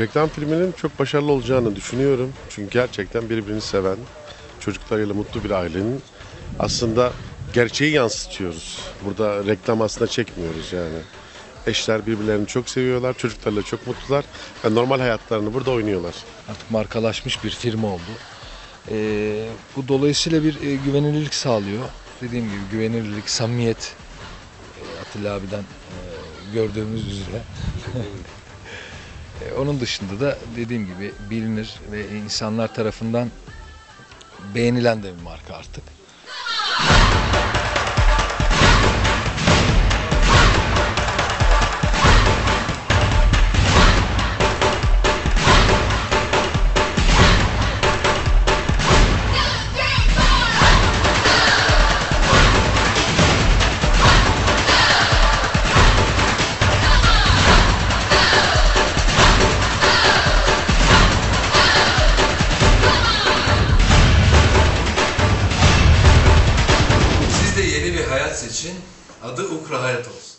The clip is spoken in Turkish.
Reklam filminin çok başarılı olacağını düşünüyorum. Çünkü gerçekten birbirini seven, çocuklarıyla mutlu bir ailenin aslında gerçeği yansıtıyoruz. Burada reklam aslında çekmiyoruz yani. Eşler birbirlerini çok seviyorlar, çocuklarla çok mutlular ve normal hayatlarını burada oynuyorlar. Artık markalaşmış bir firma oldu. Ee, bu dolayısıyla bir e, güvenilirlik sağlıyor. Dediğim gibi güvenilirlik, samimiyet e, Atilla abiden e, gördüğümüz üzere. E, Onun dışında da dediğim gibi bilinir ve insanlar tarafından beğenilen de bir marka artık. Seçin. Adı Ukra Hayat olsun.